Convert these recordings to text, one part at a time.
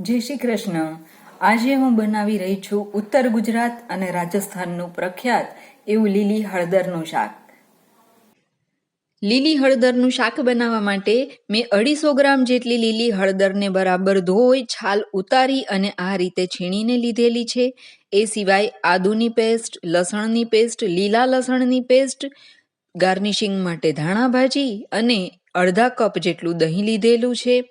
જય શ્રી કૃષ્ણ. આજે હું બનાવી રહી છું ઉત્તર ગુજરાત અને રાજસ્થાનનું પ્રખ્યાત એવું લીલી હળદરનું શાક. લીલી હળદરનું શાક બનાવવા માટે મેં અઢીસો ગ્રામ જેટલી લીલી હળદરને બરાબર ધોઈ, છાલ ઉતારી અને આ રીતે છીણીને લીધેલી છે. એ સિવાય આદુની પેસ્ટ, લસણની પેસ્ટ, લીલા લસણની પેસ્ટ, ગાર્નિશિંગ માટે ધાણા ભાજી અને અડધા કપ જેટલું દહીં લીધેલું છે.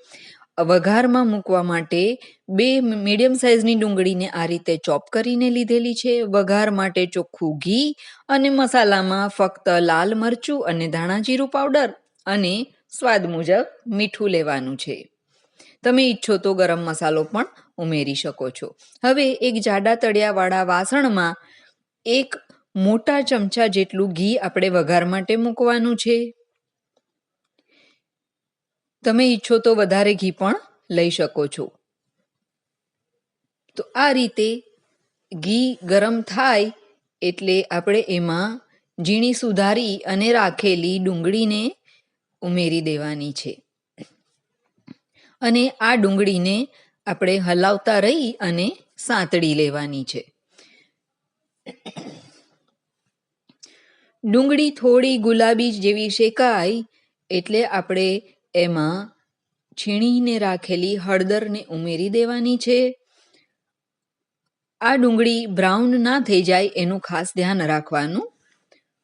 વઘારમાં મૂકવા માટે બે મીડિયમ સાઇઝની ડુંગળીને આ રીતે ચોપ કરીને લીધેલી છે. વઘાર માટે ચોખ્ખું ઘી અને મસાલામાં ફક્ત લાલ મરચું અને ધાણા જીરું પાવડર અને સ્વાદ મુજબ મીઠું લેવાનું છે. તમે ઈચ્છો તો ગરમ મસાલો પણ ઉમેરી શકો છો. હવે એક જાડા તળિયાવાળા વાસણમાં એક મોટા ચમચા જેટલું ઘી આપણે વઘાર માટે મૂકવાનું છે. તમે ઈચ્છો તો વધારે ઘી પણ લઈ શકો છો. તો આ રીતે ઘી ગરમ થાય એટલે આપણે એમાં ઝીણી સુધારી અને રાખેલી ડુંગળીને ઉમેરી દેવાની છે. અને આ ડુંગળીને આપણે હલાવતા રહી અને સાંતળી લેવાની છે. ડુંગળી થોડી ગુલાબી જેવી શેકાય એટલે આપણે એમાં છીણીને રાખેલી હળદરને ઉમેરી દેવાની છે. આ ડુંગળી બ્રાઉન ના થઈ જાય એનું ખાસ ધ્યાન રાખવાનું.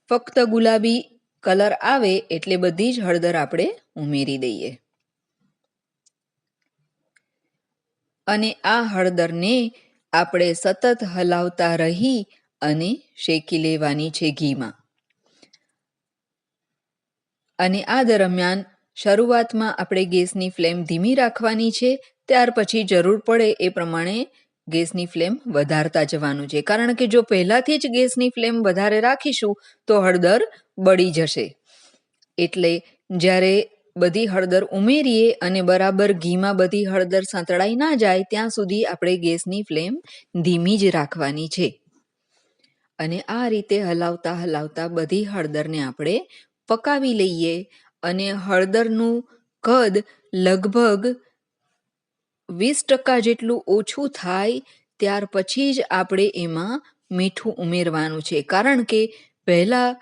ફક્ત ગુલાબી કલર આવે એટલે બધી જ હળદર આપણે ઉમેરી દઈએ. અને આ હળદરને આપણે સતત હલાવતા રહી અને શેકી લેવાની છે ઘીમાં. અને આ દરમિયાન શરૂઆતમાં આપણે ગેસની ફ્લેમ ધીમી રાખવાની છે, ત્યાર પછી જરૂર પડે એ પ્રમાણે ગેસની ફ્લેમ વધારતા જવાનું છે. કારણ કે જો પહેલાથી જ ગેસની ફ્લેમ વધારે રાખીશું, તો હળદર બળી જશે. એટલે જ્યારે બધી હળદર ઉમેરીએ અને બરાબર ઘીમાં બધી હળદર સાંતળાઈ ના જાય, ત્યાં સુધી આપણે ગેસની ફ્લેમ ધીમી જ રાખવાની છે. અને આ રીતે હલાવતા હલાવતા બધી હળદરને આપણે પકાવી લઈએ. અને હળદરનું કદ લગભગ વીસ ટકા જેટલું ઓછું થાય, ત્યાર પછી જ આપણે એમાં મીઠું ઉમેરવાનું છે. કારણ કે પહેલાં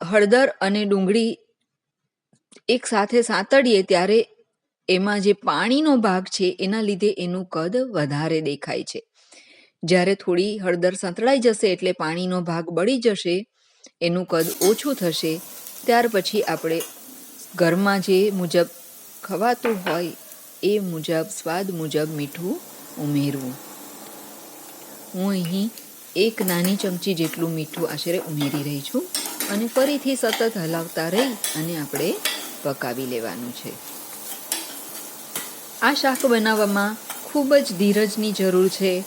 હળદર અને ડુંગળી એક સાથે સાંતળીએ ત્યારે એમાં જે પાણીનો ભાગ છે, એના લીધે એનું કદ વધારે દેખાય છે. જ્યારે થોડી હળદર સંતળાઈ જશે એટલે પાણીનો ભાગ બળી જશે, એનું કદ ઓછું થશે, ત્યાર પછી આપણે ઘરમાં જે મુજબ ખવાતું હોય, એ મુજબ, સ્વાદ મુજબ મીઠું ઉમેરવું. હું અહીં એક નાની ચમચી જેટલું મીઠું આશરે ઉમેરી રહી છું અને ફરીથી સતત હલાવતા રહી અને આપણે પકાવી લેવાનું છે. આ શાક બનાવવામાં ખૂબ જ ધીરજની જરૂર છે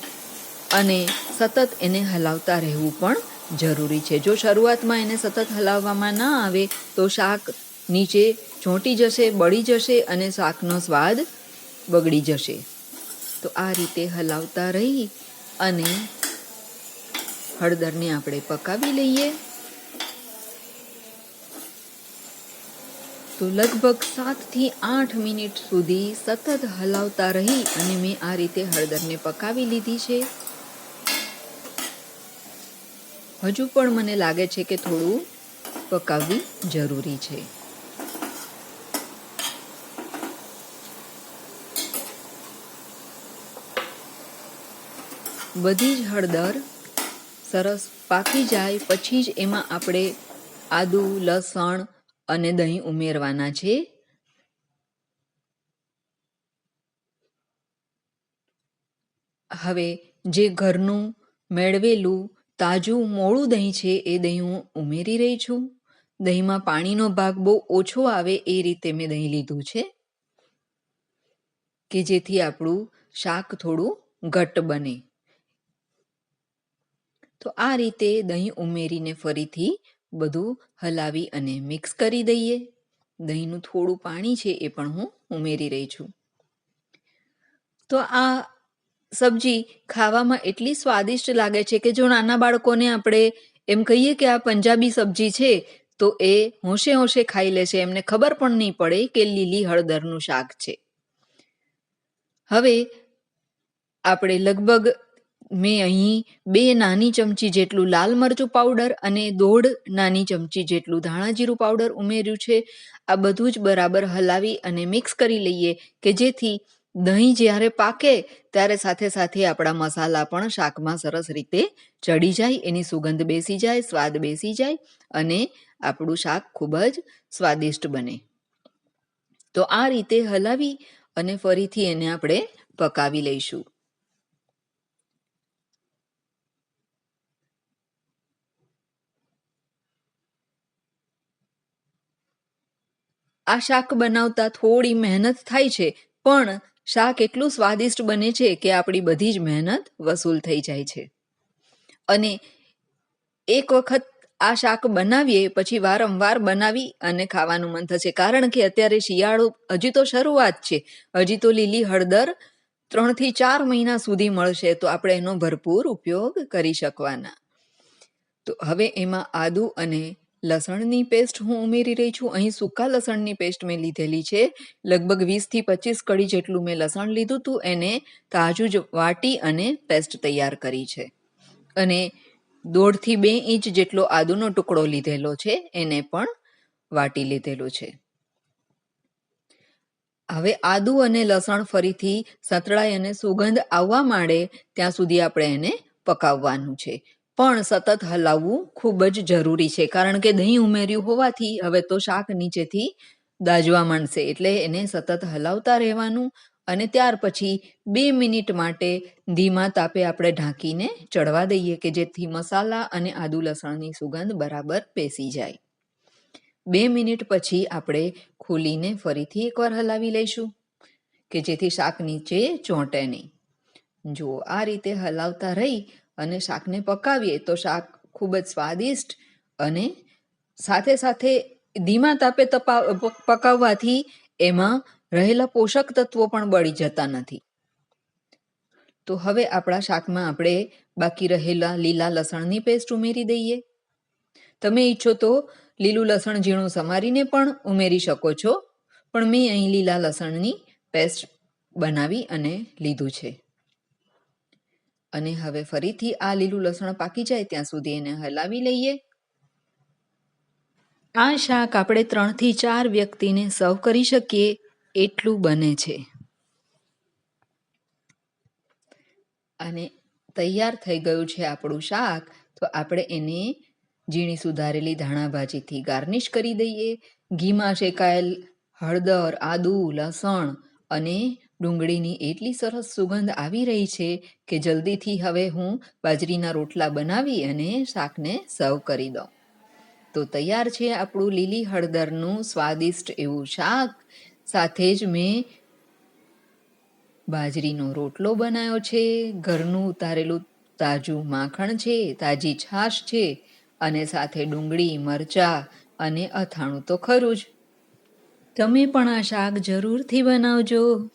અને સતત એને હલાવતા રહેવું પણ જરૂરી છે. જો શરૂઆતમાં એને સતત હલાવવામાં ના આવે તો શાક નીચે ચોંટી જશે, બળી જશે અને શાકનો સ્વાદ બગડી જશે. તો આ રીતે હલાવતા રહી અને હળદરને આપણે પકાવી લઈએ. તો લગભગ સાતથી આઠ મિનિટ સુધી સતત હલાવતા રહી અને મેં આ રીતે હળદરને પકાવી લીધી છે. હજુ પણ મને લાગે છે કે થોડું પકાવવી જરૂરી છે. બધી જ હળદર સરસ પાકી જાય, પછી જ એમાં આપણે આદુ, લસણ અને દહીં ઉમેરવાના છે. હવે જે ઘરનું મેળવેલું તાજું મોળું દહીં છે, એ દહીં હું ઉમેરી રહી છું. દહીંમાં પાણીનો ભાગ બહુ ઓછો આવે એ રીતે મેં દહીં લીધું છે, કે જેથી આપણું શાક થોડું ઘટ્ટ બને. તો આ રીતે દહીં ઉમેરીને ફરીથી બધું હલાવી અને મિક્સ કરી દઈએ. દહીંનું થોડું પાણી છે એ પણ હું ઉમેરી રહી છું. તો આ સબ્જી ખાવામાં એટલી સ્વાદિષ્ટ લાગે છે કે જો નાના બાળકોને આપણે એમ કહીએ કે આ પંજાબી સબ્જી છે, તો એ હોંશે હોંશે ખાઈ લેશે. એમને ખબર પણ નહીં પડે કે લીલી હળદરનું શાક છે. હવે આપણે લગભગ મેં અહીં બે નાની ચમચી જેટલું લાલ મરચું પાવડર અને દોઢ નાની ચમચી જેટલું ધાણા જીરું પાવડર ઉમેર્યું છે. આ બધું જ બરાબર હલાવી અને મિક્સ કરી લઈએ કે જેથી દહીં જ્યારે પાકે ત્યારે સાથે સાથે આપણા મસાલા પણ શાકમાં સરસ રીતે ચડી જાય, એની સુગંધ બેસી જાય, સ્વાદ બેસી જાય અને આપણું શાક ખૂબ જ સ્વાદિષ્ટ બને. તો આ રીતે હલાવી અને ફરીથી એને આપણે પકાવી લઈશું. આ શાક બનાવતા થોડી મહેનત થાય છે, પણ શાક એટલું સ્વાદિષ્ટ બને છે કે આપણી બધી જ મહેનત વસૂલ થઈ જાય છે. અને એક વખત આ શાક બનાવીએ, પછી વારંવાર બનાવી અને ખાવાનું મન થશે. કારણ કે અત્યારે શિયાળો, હજી તો શરૂઆત છે. હજી તો લીલી હળદર ત્રણથી ચાર મહિના સુધી મળશે, તો આપણે એનો ભરપૂર ઉપયોગ કરી શકવાના. તો હવે એમાં આદુ અને લસણની પેસ્ટ હું ઉમેરી રહી છું. અહીં સૂકા લસણની પેસ્ટ મેં લીધેલી છે. લગભગ વીસથી પચીસ કડી જેટલું મેં લસણ લીધું હતું એને તાજું જ વાટી અને પેસ્ટ તૈયાર કરી છે. અને દોઢથી બે ઇંચ જેટલો આદુનો ટુકડો લીધેલો છે. એને પણ વાટી લીધેલો છે. હવે આદુ અને લસણ ફરીથી સતળાઈ અને સુગંધ આવવા માંડે ત્યાં સુધી આપણે એને પકાવવાનું છે. પણ સતત હલાવવું ખૂબ જ જરૂરી છે. કારણ કે દહીં ઉમેર્યું હોવાથી હવે તો શાક નીચેથી દાજવા માંડશે. એટલે એને સતત હલાવતા રહેવાનું અને ત્યાર પછી બે મિનિટ માટે ધીમા તાપે આપણે ઢાંકીને ચડવા દઈએ કે જેથી મસાલા અને આદુ લસણની સુગંધ બરાબર પેસી જાય. બે મિનિટ પછી આપણે ખોલીને ફરીથી એકવાર હલાવી લઈશું કે જેથી શાક નીચે ચોંટે નહીં. જો આ રીતે હલાવતા રહી અને શાકને પકાવીએ તો શાક ખૂબ જ સ્વાદિષ્ટ અને સાથે સાથે ધીમા તાપે તપા, પકાવવાથી એમાં રહેલા પોષક તત્વો પણ બળી જતા નથી. તો હવે આપણા શાકમાં આપણે બાકી રહેલા લીલા લસણની પેસ્ટ ઉમેરી દઈએ. તમે ઈચ્છો તો લીલું લસણ ઝીણું સમારીને પણ ઉમેરી શકો છો. પણ મેં અહીં લીલા લસણની પેસ્ટ બનાવી અને લીધું છે. અને હવે ફરીથી આ લીલું લસણ પાકી જાય ત્યાં સુધી એને હલાવી લઈએ. આ શાક આપણે ત્રણથી ચાર વ્યક્તિને સર્વ કરી શકીએ, એટલું બને છે. અને તૈયાર થઈ ગયું છે આપણું શાક, તો આપણે એને ઝીણી સુધારેલી ધાણા ભાજીથી ગાર્નિશ કરી દઈએ. ઘીમાં શેકાયેલ હળદર, આદુ, લસણ અને ડુંગળીની એટલી સરસ સુગંધ આવી રહી છે કે જલ્દીથી હવે હું બાજરીના રોટલા બનાવી અને શાકને સર્વ કરી દઉં. તો તૈયાર છે આપણું લીલી હળદરનું સ્વાદિષ્ટ એવું શાક. સાથે જ મેં બાજરીનો રોટલો બનાવ્યો છે. ઘરનું ઉતારેલું તાજું માખણ છે, તાજી છાશ છે અને સાથે ડુંગળી, મરચાં અને અથાણું તો ખરું જ. તમે પણ આ શાક જરૂરથી બનાવજો.